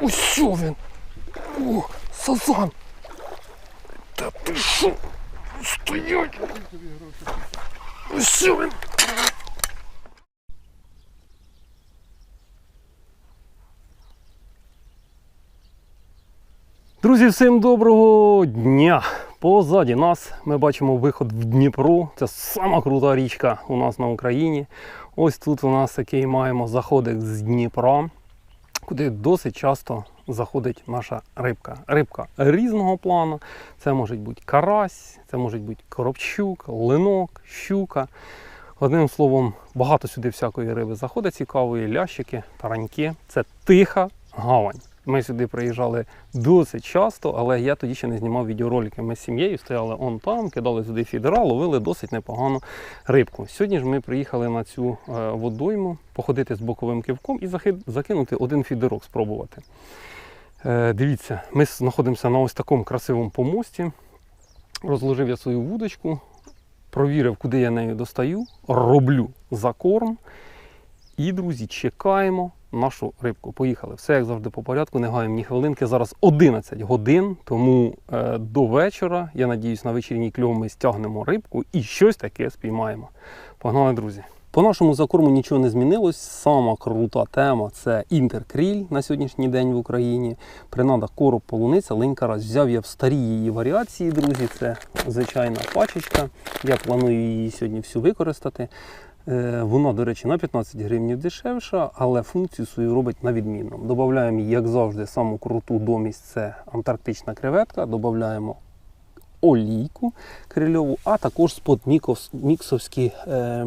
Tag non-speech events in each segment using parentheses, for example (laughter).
Ось він. О, сазан. Та ти що? Стоять. Ось він. Друзі, всім доброго дня! Позаді нас ми бачимо виход в Дніпро. Це сама крута річка у нас на Україні. Ось тут у нас такий маємо заходик з Дніпра, куди досить часто заходить наша рибка. Рибка різного плану. Це може бути карась, це може бути коробчук, линок, щука. Одним словом, багато сюди всякої риби заходить цікавої, лящики, тараньки. Це тиха гавань. Ми сюди приїжджали досить часто, але я тоді ще не знімав відеоролики. Ми з сім'єю стояли он там, кидали сюди фідера, ловили досить непогану рибку. Сьогодні ж ми приїхали на цю е, водойму походити з боковим кивком і закинути один фідерок спробувати. Е, Дивіться, ми знаходимося на ось такому красивому помості. Розложив я свою вудочку, провірив, куди я нею достаю, роблю закорм. І, друзі, чекаємо нашу рибку. Поїхали. Все як завжди по порядку, не гаємо ні хвилинки. Зараз 11 годин, тому е, до вечора, я надіюсь, на вечірній кльов ми стягнемо рибку і щось таке спіймаємо. Погнали, друзі. По нашому закорму нічого не змінилось. Сама крута тема це інтеркріль на сьогоднішній день в Україні. Принада короб, полуниця, линька раз. Взяв я в старі її варіації, друзі. Це звичайна пачечка. Я планую її сьогодні всю використати. Е, Вона, до речі, на 15 гривень дешевша, але функцію свою робить на відмінно. Додаємо, як завжди, саму круту домість це антарктична креветка. Додаємо олійку крильову, а також спод міксовські е,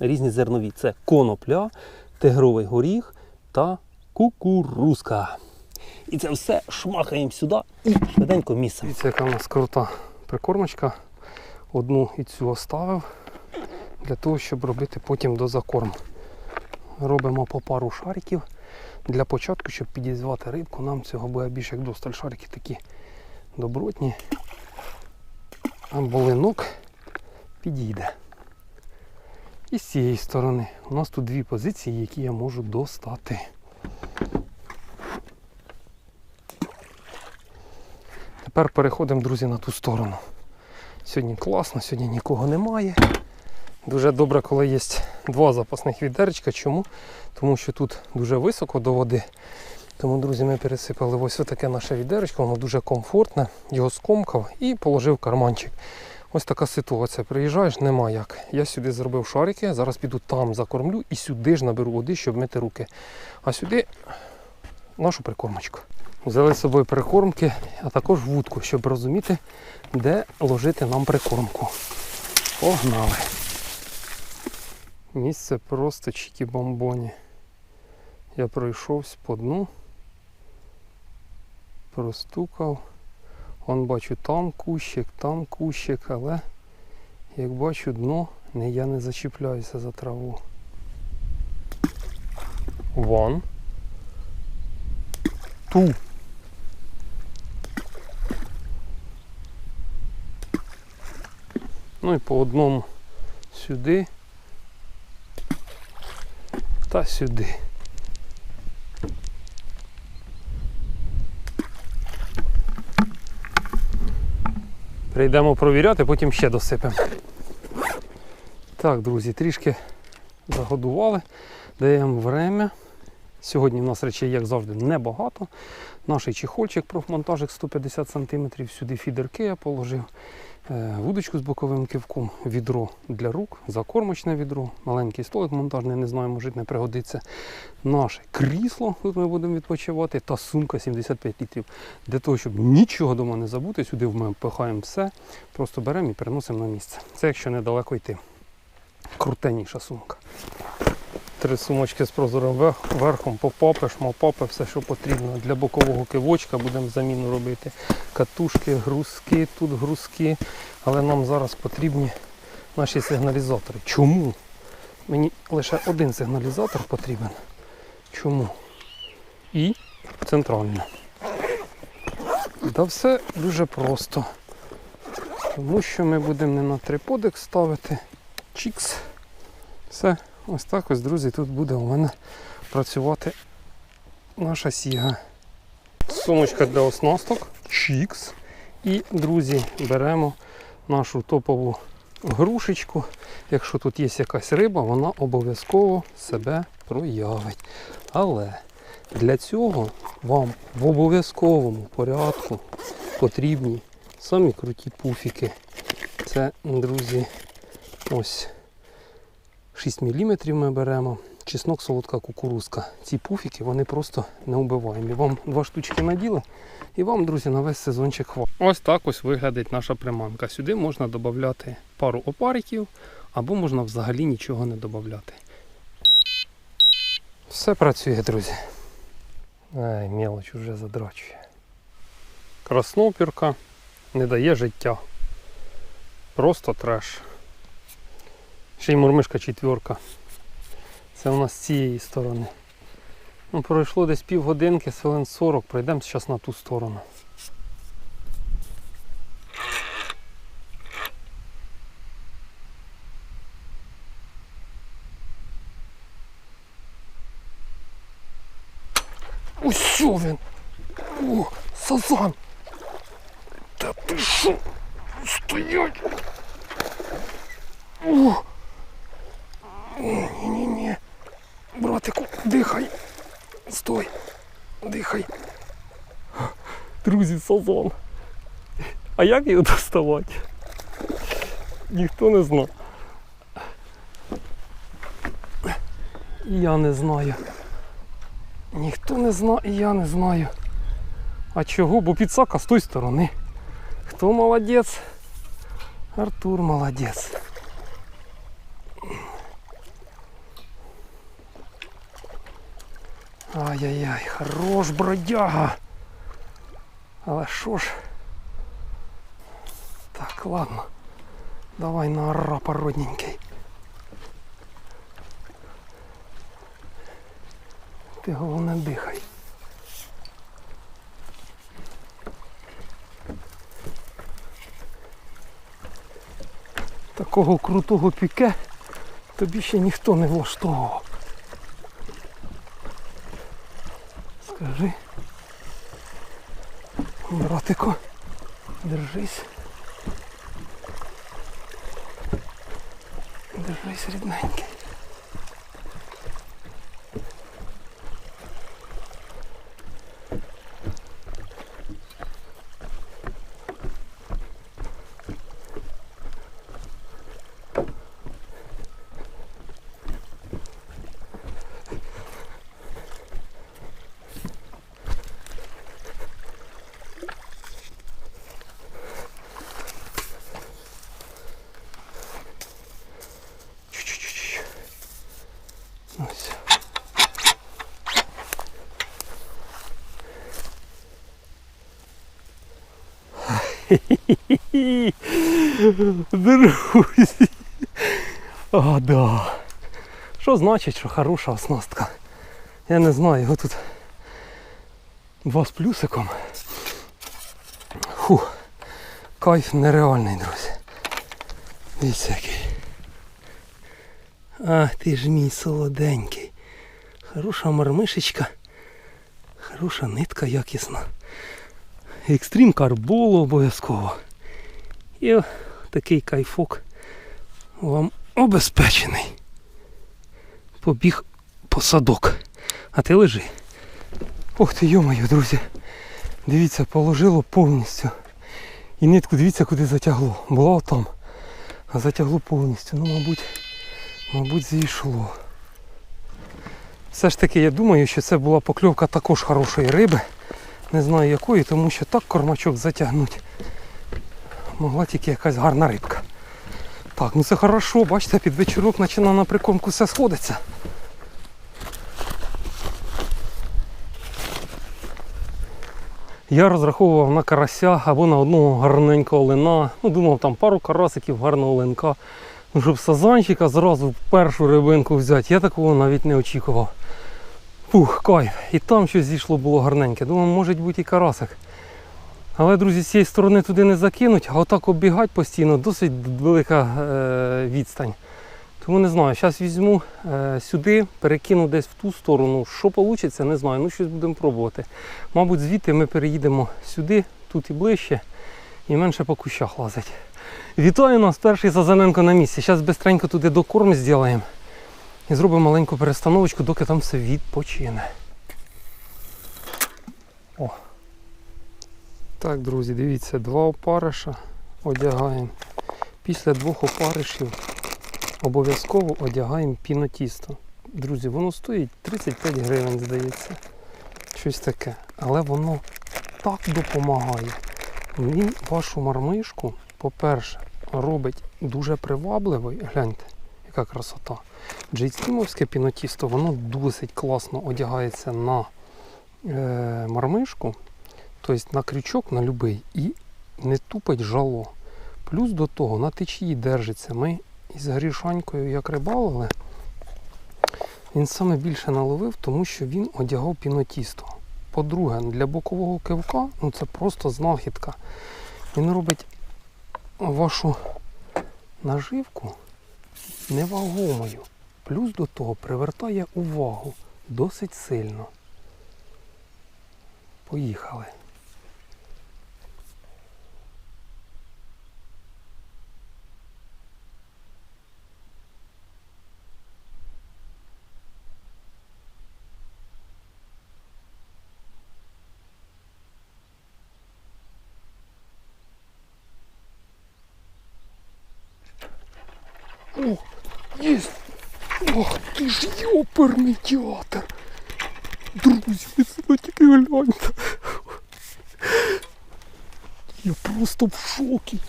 різні зернові. Це конопля, тигровий горіх та кукурузка. І це все шмахаємо сюди і швиденько місце. Це яка у нас крута прикормочка. Одну і цю оставив для того, щоб робити потім до закорм. Робимо по пару шариків. Для початку, щоб підізвати рибку, нам цього буде більше як досталь. Шарики такі добротні. А болинок підійде. І з цієї сторони у нас тут дві позиції, які я можу достати. Тепер переходимо, друзі, на ту сторону. Сьогодні класно, сьогодні нікого немає. Дуже добре, коли є два запасних відеречка. Чому? Тому що тут дуже високо до води. Тому, друзі, ми пересипали ось таке наше відеречко, воно дуже комфортне, його скомкав і положив карманчик. Ось така ситуація. Приїжджаєш, нема як. Я сюди зробив шарики, зараз піду там закормлю і сюди ж наберу води, щоб мити руки. А сюди нашу прикормочку. Взяли з собою прикормки, а також вудку, щоб розуміти, де ложити нам прикормку. Погнали! Місце просто чікі-бомбоні. Я пройшовся по дну, простукав. Вон бачу там кущик, там кущик, але як бачу дно, я не зачіпляюся за траву. Вон. Ту. Ну і по одному сюди та сюди. Прийдемо провіряти, потім ще досипемо. Так, друзі, трішки загодували, даємо время. Сьогодні в нас речей, як завжди, небагато. Наш чехольчик профмонтажик 150 см, сюди фідерки я положив. Е, Вудочку з боковим кивком, відро для рук, закормочне відро, маленький столик монтажний, не знаю, може не пригодиться. Наше крісло, тут ми будемо відпочивати, та сумка 75 літрів. Для того, щоб нічого дома не забути, сюди ми пихаємо все, просто беремо і переносимо на місце. Це якщо недалеко йти. Крутеніша сумка. Три сумочки з прозорим верхом, попапи, шмапапи, все, що потрібно. Для бокового кивочка будемо заміну робити. Катушки, грузки, тут грузки. Але нам зараз потрібні наші сигналізатори. Чому? Мені лише один сигналізатор потрібен. Чому? І центральний. Та все дуже просто. Тому що ми будемо не на триподик ставити. Чікс. Все. Ось так ось, друзі, тут буде у мене працювати наша сіга. Сумочка для оснасток. Чікс. І, друзі, беремо нашу топову грушечку. Якщо тут є якась риба, вона обов'язково себе проявить. Але для цього вам в обов'язковому порядку потрібні самі круті пуфіки. Це, друзі, ось 6 мм ми беремо. Чеснок, солодка кукурузка. Ці пуфіки вони просто неубиваємі. Вам два штучки наділи, і вам, друзі, на весь сезончик хватить. Ось так ось виглядить наша приманка. Сюди можна додати пару опариків, або можна взагалі нічого не додати. Все працює, друзі. Ай, мелоч уже задрачує. Краснопірка не дає життя. Просто треш. Ще й мурмишка четверка. Це у нас з цієї сторони. Ну, пройшло десь півгодинки, хвилин 40, пройдемо зараз на ту сторону. Що він! О, сазан! Та ти що? Стоять! О! Ні-ні-ні. Братику, дихай. Стой. Дихай. Друзі, сазан. А як його доставати? Ніхто не знає. Я не знаю. Ніхто не знає, і я не знаю. А чого? Бо підсака з тої сторони. Хто молодець? Артур молодець. Ай-яй-яй, хорош бродяга. Але що ж? Так, ладно. Давай на арапа родненький. Ти головне дихай. Такого крутого піке тобі ще ніхто не влаштовував. Скажи. Братику, держись. Держись, рідненький. Друзі. А, да. Що значить, що хороша оснастка? Я не знаю, його тут два з плюсиком. Фу. Кайф нереальний, друзі. Дивіться який. Ах ти ж мій солоденький. Хороша мармишечка. Хороша нитка якісна. Екстрім карболу обов'язково. І такий кайфок вам обезпечений. Побіг по садок. А ти лежи. Ох ти, йомаю, друзі. Дивіться, положило повністю. І нитку дивіться, куди затягло. Була отам. А затягло повністю. Ну, мабуть, мабуть, зійшло. Все ж таки, я думаю, що це була покльовка також хорошої риби. Не знаю якої, тому що так кормачок затягнуть. Могла тільки якась гарна рибка. Так, ну це хорошо, бачите, під вечірок починає на прикормку все сходиться. Я розраховував на карася або на одного гарненького лина. Ну, думав, там пару карасиків, гарного линка. Ну, щоб сазанчика зразу першу рибинку взяти, я такого навіть не очікував. Фух, кайф. І там щось зійшло було гарненьке. Думав, може бути і карасик. Але, друзі, з цієї сторони туди не закинуть, а отак оббігати постійно досить велика е, відстань. Тому не знаю, зараз візьму е, сюди, перекину десь в ту сторону. Що вийде, не знаю. Ну щось будемо пробувати. Мабуть, звідти ми переїдемо сюди, тут і ближче, і менше по кущах лазить. Вітаю нас, перший Сазаненко на місці. Зараз бистренько туди докорм зробимо і зробимо маленьку перестановочку, доки там все відпочине. О. Так, друзі, дивіться, два опариша одягаємо. Після двох опаришів обов'язково одягаємо пінотісто. Друзі, воно стоїть 35 гривень, здається. Щось таке. Але воно так допомагає. Він вашу мармишку, по-перше, робить дуже привабливою. Гляньте, яка красота. Джейстімовське пінотісто, воно досить класно одягається на е, мармишку, тобто на крючок, на любий, і не тупить жало. Плюс до того на течії держиться. Ми із грішанькою як рибалили, він саме більше наловив, тому що він одягав пінотісто. По-друге, для бокового кивка ну це просто знахідка. Він робить вашу наживку невагомою. Плюс до того привертає увагу досить сильно. Поїхали. О, есть! Ох ти ж йоперний театр! Друзі, ви гляньте. Я просто в шокі.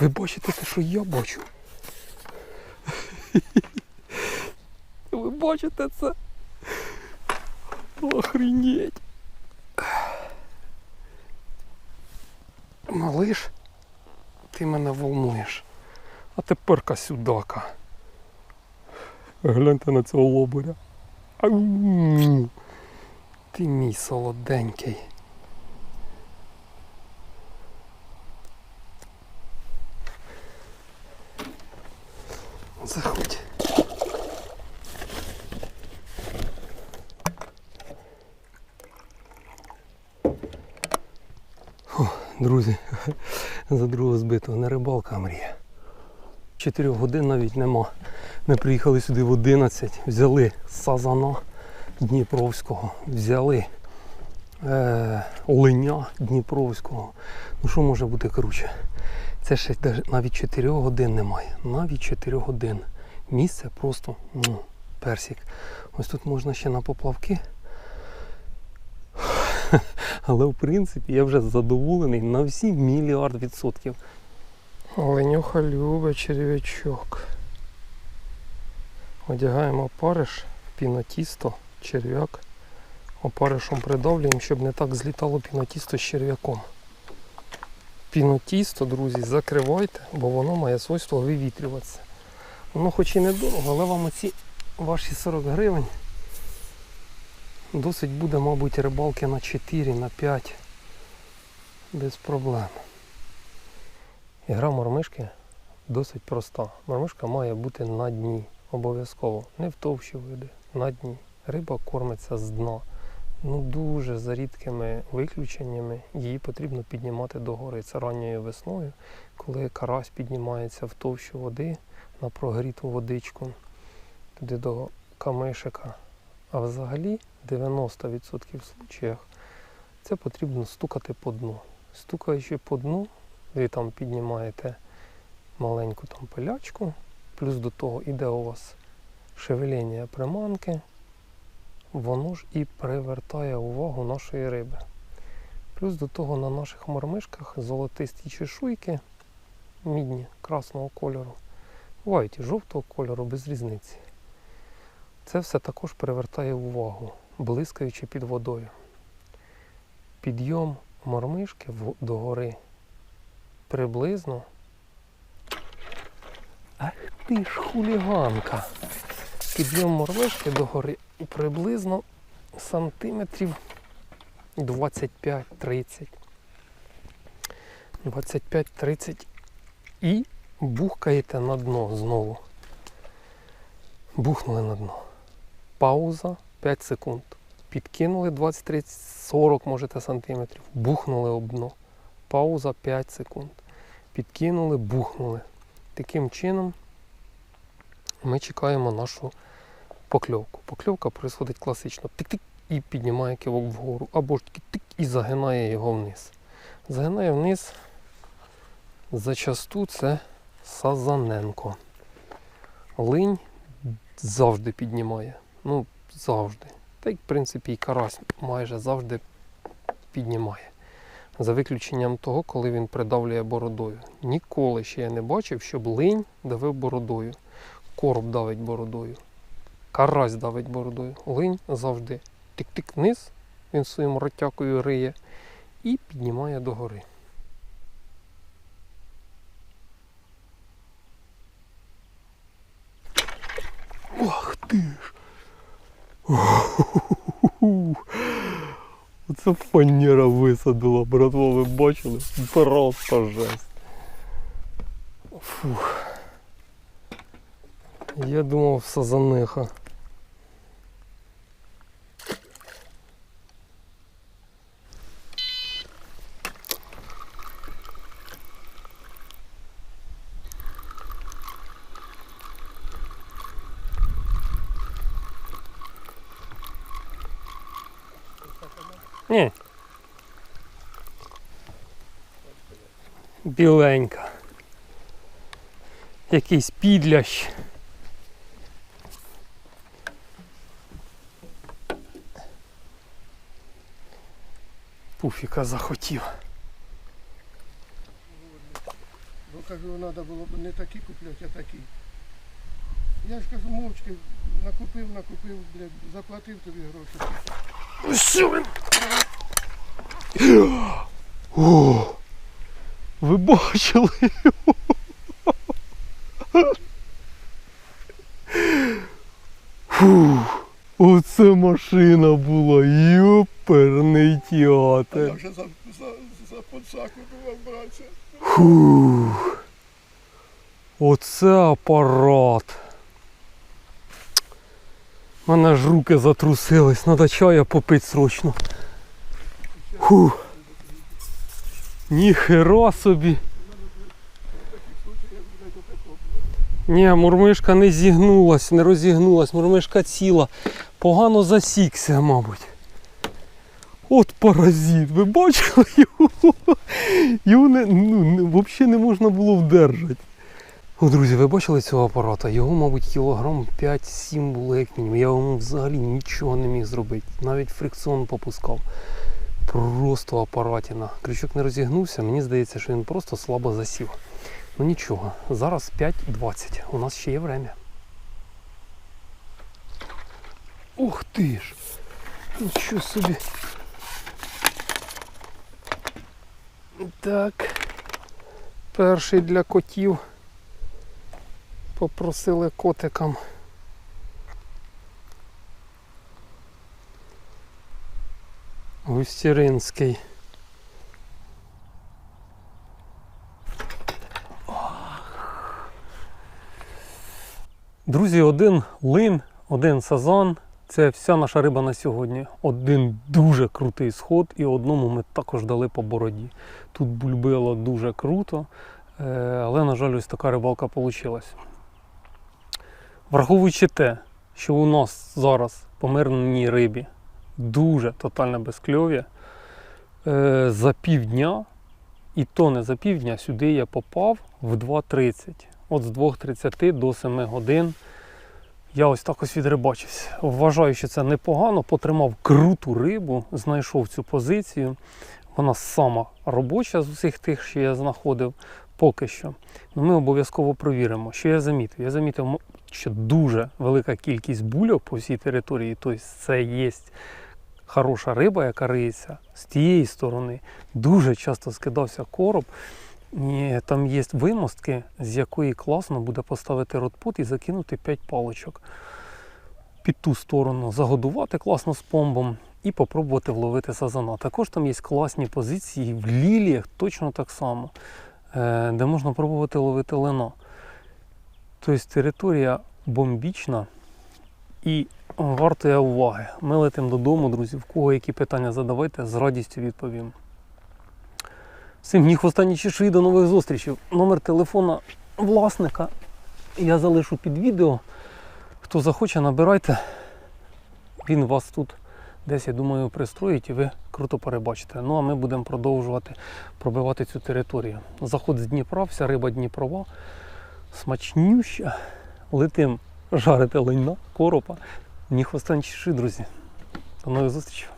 Ви бачите те, що я бачу? Ви бачите це? Охренеть. Малиш, ти мене волнуєш. А тепер-ка сюдака. Гляньте на цього лобуря. Ау! Ти мій солоденький. 4 годин навіть нема. Ми приїхали сюди в 11, взяли сазана Дніпровського, взяли е, оленя Дніпровського. Ну що може бути круче? Це ще навіть 4 годин немає. Навіть 4 годин. Місце просто ну, персик. Ось тут можна ще на поплавки. (laughs) Але в принципі я вже задоволений на всі мільярд відсотків. Оленюха любить черв'ячок. Одягаємо опариш, пінотісто, черв'як. Опаришем придавлюємо, щоб не так злітало пінотісто з черв'яком. Пінотісто, друзі, закривайте, бо воно має свойство вивітрюватися. Воно хоч і недорого, але вам оці ваші 40 гривень досить буде, мабуть, рибалки на 4, на 5 без проблем. Ігра мормишки досить проста. Мормишка має бути на дні обов'язково. Не в товщі види, на дні. Риба кормиться з дна. Ну дуже за рідкими виключеннями її потрібно піднімати догори. Це ранньою весною, коли карась піднімається в товщу води на прогріту водичку, туди до камишика. А взагалі 90% случаях це потрібно стукати по дну. Стукаючи по дну, ви там піднімаєте маленьку там пилячку, плюс до того іде у вас шевеління приманки, воно ж і привертає увагу нашої риби. Плюс до того на наших мормишках золотисті чешуйки, мідні красного кольору, бувають і жовтого кольору без різниці. Це все також привертає увагу, блискаючи під водою. Підйом мормишки в- до гори приблизно. Ах ти ж хуліганка! Підйом мормишки до гори приблизно сантиметрів 25-30. 25-30 і Бухкаєте на дно знову. Бухнули на дно. Пауза 5 секунд. Підкинули 20, 30, 40 можете сантиметрів. Бухнули об дно. Пауза 5 секунд. Підкинули, бухнули. Таким чином ми чекаємо нашу покльовку. Покльовка происходить класично. Тик-тик і піднімає кивок вгору. Або ж таки тик і загинає його вниз. Загинає вниз. Зачасту це Сазаненко. Линь завжди піднімає. Ну, завжди. Та й, в принципі, і карась майже завжди піднімає. За виключенням того, коли він придавлює бородою. Ніколи ще я не бачив, щоб линь давив бородою. Короб давить бородою. Карась давить бородою. Линь завжди тик-тик вниз, він своїм ротякою риє і піднімає догори. Ах ти ж! (laughs) Оце фанера висадила, братво, ви бачили? Просто жесть. Фух. Я думав сазаниха. Ні. Біленька. Якийсь підлящ. Пуфіка захотів. Бо кажу, треба було б не такі купляти, а такі. Я ж кажу, мовчки накупив, накупив, блядь, заплатив тобі гроші. Що він? О, ви бачили його? Фух, оце машина була, йоперний А я вже за, за, за подсаку думав братися. Фух. Оце апарат. У мене ж руки затрусились, треба чая попити срочно. Фух. Ніхера собі. Ні, мурмишка не зігнулась, не розігнулась, мурмишка ціла. Погано засікся, мабуть. От паразит, ви бачили його? Його не, ну, взагалі не можна було вдержати. О, друзі, ви бачили цього апарата? Його, мабуть, кілограм 5-7 було як мінімум. Я йому взагалі нічого не міг зробити. Навіть фрикціон попускав. Просто апаратіна. Крючок не розігнувся, мені здається, що він просто слабо засів. Ну нічого, зараз 5.20. У нас ще є время. Ух ти ж! Нічого собі. Так. Перший для котів. Попросили котикам. Густіринський. Друзі, один лин, один сазан. Це вся наша риба на сьогодні. Один дуже крутий сход, і одному ми також дали по бороді. Тут бульбило дуже круто, е, але, на жаль, ось така рибалка вийшла. Враховуючи те, що у нас зараз по мирній рибі дуже тотальне безкльов'я, е, за півдня, і то не за півдня, сюди я попав в 2.30. От з 2.30 до 7 годин я ось так ось відрибачився. Вважаю, що це непогано. Потримав круту рибу, знайшов цю позицію. Вона сама робоча з усіх тих, що я знаходив поки що. Ну, ми обов'язково провіримо. Що я замітив? Я замітив, що дуже велика кількість бульок по всій території. Тобто це є хороша риба, яка риється з тієї сторони. Дуже часто скидався короб. І там є вимостки, з якої класно буде поставити ротпут і закинути 5 паличок. Під ту сторону загодувати класно з помбом і попробувати вловити сазана. Також там є класні позиції в ліліях, точно так само. е, де можна пробувати ловити лено. Тобто територія бомбічна і вартує уваги. Ми летимо додому, друзі. В кого які питання задавайте, з радістю відповім. Всім ні хвоста, ні чешуї, до нових зустрічей. Номер телефона власника я залишу під відео. Хто захоче, набирайте. Він вас тут десь, я думаю, пристроїть і ви круто перебачите. Ну а ми будемо продовжувати пробивати цю територію. Заход з Дніпра, вся риба Дніпрова. Смачнюща. Летим жарити лайна, коропа. Чешуї, друзі. До нових зустрічей.